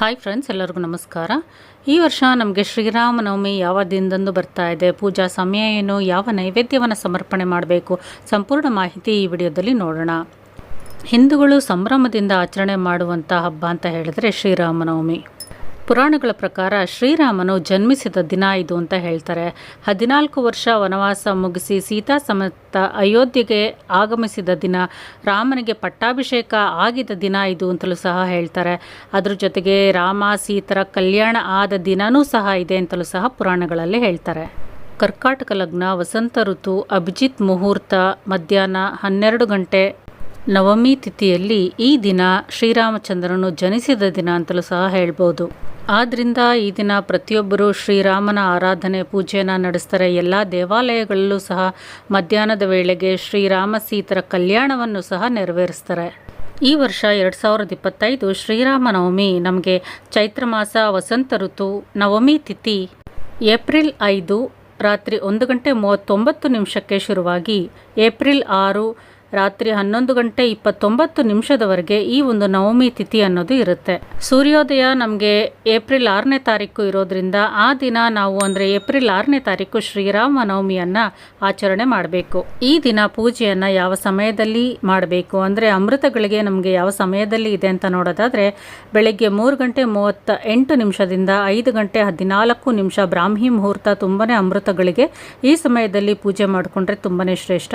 Hi friends ಎಲ್ಲರಿಗೂ ನಮಸ್ಕಾರ. ಈ ವರ್ಷ ನಮಗೆ ಶ್ರೀರಾಮನವಮಿ ಯಾವ ದಿನದಂದು ಬರ್ತಾ ಇದೆ, ಪೂಜಾ ಸಮಯ ಏನು, ಯಾವ ನೈವೇದ್ಯವನ್ನು ಸಮರ್ಪಣೆ ಮಾಡಬೇಕು, ಸಂಪೂರ್ಣ ಮಾಹಿತಿ ಈ ವಿಡಿಯೋದಲ್ಲಿ ನೋಡೋಣ. ಹಿಂದೂಗಳು ಸಂಭ್ರಮದಿಂದ ಆಚರಣೆ ಮಾಡುವಂಥ ಹಬ್ಬ ಅಂತ ಹೇಳಿದ್ರೆ ಶ್ರೀರಾಮನವಮಿ. ಪುರಾಣಗಳ ಪ್ರಕಾರ ಶ್ರೀರಾಮನು ಜನ್ಮಿಸಿದ ದಿನ ಇದು ಅಂತ ಹೇಳ್ತಾರೆ. ಹದಿನಾಲ್ಕು ವರ್ಷ ವನವಾಸ ಮುಗಿಸಿ ಸೀತಾ ಸಮೇತ ಅಯೋಧ್ಯೆಗೆ ಆಗಮಿಸಿದ ದಿನ, ರಾಮನಿಗೆ ಪಟ್ಟಾಭಿಷೇಕ ಆಗಿದ ದಿನ ಇದು ಅಂತಲೂ ಸಹ ಹೇಳ್ತಾರೆ. ಅದ್ರ ಜೊತೆಗೆ ರಾಮ, ಸೀತರ ಕಲ್ಯಾಣ ಆದ ದಿನನೂ ಸಹ ಇದೆ ಅಂತಲೂ ಸಹ ಪುರಾಣಗಳಲ್ಲಿ ಹೇಳ್ತಾರೆ. ಕರ್ಕಾಟಕ ಲಗ್ನ, ವಸಂತ ಋತು, ಅಭಿಜಿತ್ ಮುಹೂರ್ತ, ಮಧ್ಯಾಹ್ನ ಹನ್ನೆರಡು ಗಂಟೆ, ನವಮಿ ತಿಥಿಯಲ್ಲಿ ಈ ದಿನ ಶ್ರೀರಾಮಚಂದ್ರನು ಜನಿಸಿದ ದಿನ ಅಂತಲೂ ಸಹ ಹೇಳ್ಬೋದು. ಆದ್ದರಿಂದ ಈ ದಿನ ಪ್ರತಿಯೊಬ್ಬರು ಶ್ರೀರಾಮನ ಆರಾಧನೆ ಪೂಜೆಯನ್ನು ನಡೆಸ್ತಾರೆ. ಎಲ್ಲ ದೇವಾಲಯಗಳಲ್ಲೂ ಸಹ ಮಧ್ಯಾಹ್ನದ ವೇಳೆಗೆ ಶ್ರೀರಾಮ ಸೀತರ ಕಲ್ಯಾಣವನ್ನು ಸಹ ನೆರವೇರಿಸ್ತಾರೆ. ಈ ವರ್ಷ ಎರಡು ಸಾವಿರದ ಇಪ್ಪತ್ತೈದು ಶ್ರೀರಾಮನವಮಿ ನಮಗೆ ಚೈತ್ರ ಮಾಸ, ವಸಂತ ಋತು, ನವಮಿ ತಿಥಿ ಏಪ್ರಿಲ್ ಐದು ರಾತ್ರಿ ಒಂದು ಗಂಟೆ ಮೂವತ್ತೊಂಬತ್ತು ನಿಮಿಷಕ್ಕೆ ಶುರುವಾಗಿ ಏಪ್ರಿಲ್ ಆರು ರಾತ್ರಿ ಹನ್ನೊಂದು ಗಂಟೆ ಇಪ್ಪತ್ತೊಂಬತ್ತು ನಿಮಿಷದವರೆಗೆ ಈ ಒಂದು ನವಮಿ ತಿಥಿ ಅನ್ನೋದು ಇರುತ್ತೆ. ಸೂರ್ಯೋದಯ ನಮಗೆ ಏಪ್ರಿಲ್ ಆರನೇ ತಾರೀಕು ಇರೋದ್ರಿಂದ ಆ ದಿನ ನಾವು ಅಂದರೆ ಏಪ್ರಿಲ್ ಆರನೇ ತಾರೀಕು ಶ್ರೀರಾಮ ನವಮಿಯನ್ನು ಆಚರಣೆ ಮಾಡಬೇಕು. ಈ ದಿನ ಪೂಜೆಯನ್ನು ಯಾವ ಸಮಯದಲ್ಲಿ ಮಾಡಬೇಕು ಅಂದರೆ ಅಮೃತಗಳಿಗೆ ನಮಗೆ ಯಾವ ಸಮಯದಲ್ಲಿ ಇದೆ ಅಂತ ನೋಡೋದಾದರೆ ಬೆಳಗ್ಗೆ ಮೂರು ಗಂಟೆ ಮೂವತ್ತ ಎಂಟು ನಿಮಿಷದಿಂದ ಐದು ಗಂಟೆ ಹದಿನಾಲ್ಕು ನಿಮಿಷ ಬ್ರಾಹ್ಮಿ ಮುಹೂರ್ತ ತುಂಬನೇ ಅಮೃತಗಳಿಗೆ ಈ ಸಮಯದಲ್ಲಿ ಪೂಜೆ ಮಾಡಿಕೊಂಡ್ರೆ ತುಂಬನೇ ಶ್ರೇಷ್ಠ.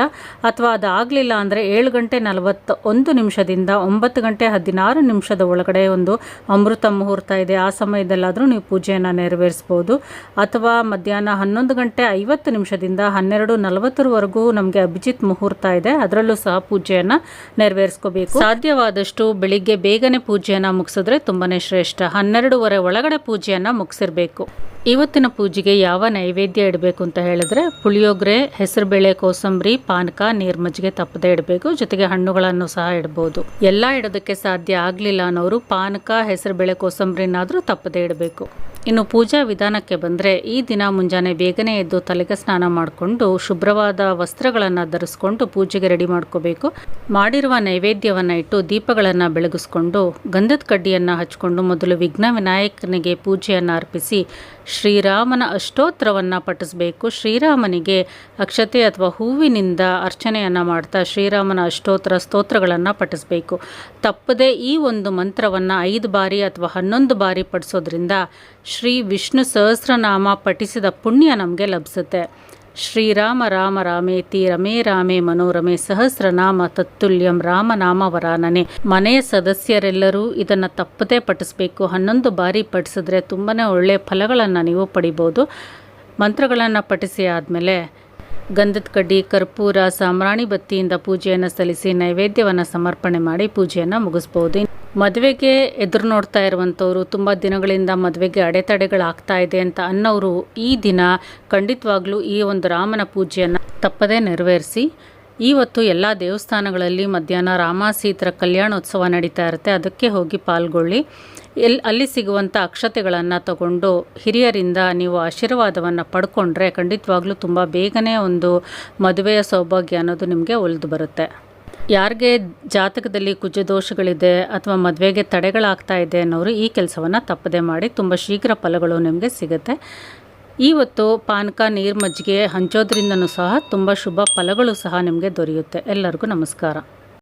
ಅಥವಾ ಅದಾಗಲಿಲ್ಲ ಅಂದರೆ ಏಳು ಗಂಟೆ ನಲವತ್ತ ಒಂದು ನಿಮಿಷದಿಂದ ಒಂಬತ್ತು ಗಂಟೆ ಹದಿನಾರು ನಿಮಿಷದ ಒಳಗಡೆ ಒಂದು ಅಮೃತ ಮುಹೂರ್ತ ಇದೆ. ಆ ಸಮಯದಲ್ಲಾದರೂ ನೀವು ಪೂಜೆಯನ್ನು ನೆರವೇರಿಸ್ಬೋದು ಅಥವಾ ಮಧ್ಯಾಹ್ನ ಹನ್ನೊಂದು ಗಂಟೆ ಐವತ್ತು ನಿಮಿಷದಿಂದ ಹನ್ನೆರಡು ನಲವತ್ತರವರೆಗೂ ನಮಗೆ ಅಭಿಜಿತ್ ಮುಹೂರ್ತ ಇದೆ. ಅದರಲ್ಲೂ ಸಹ ಪೂಜೆಯನ್ನು ನೆರವೇರಿಸ್ಕೋಬೇಕು. ಸಾಧ್ಯವಾದಷ್ಟು ಬೆಳಿಗ್ಗೆ ಬೇಗನೆ ಪೂಜೆಯನ್ನು ಮುಗಿಸಿದ್ರೆ ತುಂಬಾ ಶ್ರೇಷ್ಠ. ಹನ್ನೆರಡೂವರೆ ಒಳಗಡೆ ಪೂಜೆಯನ್ನು ಮುಗಿಸಿರ್ಬೇಕು. ಇವತ್ತಿನ ಪೂಜೆಗೆ ಯಾವ ನೈವೇದ್ಯ ಇಡಬೇಕು ಅಂತ ಹೇಳಿದ್ರೆ ಪುಳಿಯೋಗರೆ, ಹೆಸರುಬೇಳೆ, ಕೋಸಂಬರಿ, ಪಾನಕ, ನೀರ್ಮಜ್ಜಿಗೆ ತಪ್ಪದೆ ಇಡಬೇಕು. ಜೊತೆಗೆ ಹಣ್ಣುಗಳನ್ನು ಸಹ ಇಡಬಹುದು. ಎಲ್ಲ ಇಡೋದಕ್ಕೆ ಸಾಧ್ಯ ಆಗಲಿಲ್ಲ ಅನ್ನೋರು ಪಾನಕ, ಹೆಸರುಬೇಳೆ, ಕೋಸಂಬರಿನಾದರೂ ತಪ್ಪದೆ ಇಡಬೇಕು. ಇನ್ನು ಪೂಜಾ ವಿಧಾನಕ್ಕೆ ಬಂದರೆ ಈ ದಿನ ಮುಂಜಾನೆ ಬೇಗನೆ ಎದ್ದು ತಲೆಗೆ ಸ್ನಾನ ಮಾಡಿಕೊಂಡು ಶುಭ್ರವಾದ ವಸ್ತ್ರಗಳನ್ನು ಧರಿಸ್ಕೊಂಡು ಪೂಜೆಗೆ ರೆಡಿ ಮಾಡ್ಕೋಬೇಕು. ಮಾಡಿರುವ ನೈವೇದ್ಯವನ್ನು ಇಟ್ಟು ದೀಪಗಳನ್ನು ಬೆಳಗಿಸ್ಕೊಂಡು ಗಂಧದ ಕಡ್ಡಿಯನ್ನು ಹಚ್ಕೊಂಡು ಮೊದಲು ವಿಘ್ನ ವಿನಾಯಕನಿಗೆ ಪೂಜೆಯನ್ನು ಅರ್ಪಿಸಿ ಶ್ರೀರಾಮನ ಅಷ್ಟೋತ್ತರವನ್ನು ಪಠಿಸಬೇಕು. ಶ್ರೀರಾಮನಿಗೆ ಅಕ್ಷತೆ ಅಥವಾ ಹೂವಿನಿಂದ ಅರ್ಚನೆಯನ್ನು ಮಾಡ್ತಾ ಶ್ರೀರಾಮನ ಅಷ್ಟೋತ್ತರ ಸ್ತೋತ್ರಗಳನ್ನು ಪಠಿಸಬೇಕು. ತಪ್ಪದೆ ಈ ಒಂದು ಮಂತ್ರವನ್ನು ಐದು ಬಾರಿ ಅಥವಾ ಹನ್ನೊಂದು ಬಾರಿ ಪಠಿಸೋದ್ರಿಂದ ಶ್ರೀ ವಿಷ್ಣು ಸಹಸ್ರನಾಮ ಪಠಿಸಿದ ಪುಣ್ಯ ನಮಗೆ ಲಭಿಸುತ್ತೆ. ಶ್ರೀರಾಮ ರಾಮ ರಾಮೇತಿ ರಮೇ ರಾಮೇ ಮನೋರಮೆ ಸಹಸ್ರನಾಮ ತತ್ತುಲ್ಯಂ ರಾಮನಾಮ ವರಾನನೆ. ಮನೆಯ ಸದಸ್ಯರೆಲ್ಲರೂ ಇದನ್ನು ತಪ್ಪದೇ ಪಠಿಸಬೇಕು. ಹನ್ನೊಂದು ಬಾರಿ ಪಠಿಸಿದ್ರೆ ತುಂಬಾ ಒಳ್ಳೆಯ ಫಲಗಳನ್ನು ನೀವು ಪಡಿಬೋದು. ಮಂತ್ರಗಳನ್ನು ಪಠಿಸಿ ಆದಮೇಲೆ ಗಂಧದ ಕಡ್ಡಿ, ಕರ್ಪೂರ ಸಾಮ್ರಾಣಿ ಬತ್ತಿಯಿಂದ ಪೂಜೆಯನ್ನು ಸಲ್ಲಿಸಿ ನೈವೇದ್ಯವನ್ನು ಸಮರ್ಪಣೆ ಮಾಡಿ ಪೂಜೆಯನ್ನು ಮುಗಿಸ್ಬೋದು. ಮದುವೆಗೆ ಎದುರು ನೋಡ್ತಾ ಇರುವಂಥವ್ರು ತುಂಬ ದಿನಗಳಿಂದ ಮದುವೆಗೆ ಅಡೆತಡೆಗಳಾಗ್ತಾ ಇದೆ ಅಂತ ಅನ್ನೋರು ಈ ದಿನ ಖಂಡಿತವಾಗ್ಲೂ ಈ ಒಂದು ರಾಮನ ಪೂಜೆಯನ್ನು ತಪ್ಪದೇ ನೆರವೇರಿಸಿ ಇವತ್ತು ಎಲ್ಲ ದೇವಸ್ಥಾನಗಳಲ್ಲಿ ಮಧ್ಯಾಹ್ನ ರಾಮ ಸೀತರ ಕಲ್ಯಾಣೋತ್ಸವ ನಡೀತಾ ಇರುತ್ತೆ. ಅದಕ್ಕೆ ಹೋಗಿ ಪಾಲ್ಗೊಳ್ಳಿ. ಎಲ್ಲಿ ಅಲ್ಲಿ ಸಿಗುವಂಥ ಅಕ್ಷತೆಗಳನ್ನು ತಗೊಂಡು ಹಿರಿಯರಿಂದ ನೀವು ಆಶೀರ್ವಾದವನ್ನು ಪಡ್ಕೊಂಡ್ರೆ ಖಂಡಿತವಾಗ್ಲೂ ತುಂಬ ಬೇಗನೆ ಒಂದು ಮದುವೆಯ ಸೌಭಾಗ್ಯ ಅನ್ನೋದು ನಿಮಗೆ ಒಲಿದು ಬರುತ್ತೆ. ಯಾರಿಗೆ ಜಾತಕದಲ್ಲಿ ಕುಜ ದೋಷಗಳಿದೆ ಅಥವಾ ಮದುವೆಗೆ ತಡೆಗಳಾಗ್ತಾ ಇದೆ ಅನ್ನೋರು ಈ ಕೆಲಸವನ್ನು ತಪ್ಪದೆ ಮಾಡಿ ತುಂಬ ಶೀಘ್ರ ಫಲಗಳು ನಿಮಗೆ ಸಿಗುತ್ತೆ. ಇವತ್ತು ಪಾನಕ, ನೀರು ಮಜ್ಜಿಗೆ ಹಂಚೋದ್ರಿಂದನೂ ಸಹ ತುಂಬ ಶುಭ ಫಲಗಳು ಸಹ ನಿಮಗೆ ದೊರೆಯುತ್ತೆ. ಎಲ್ಲರಿಗೂ ನಮಸ್ಕಾರ.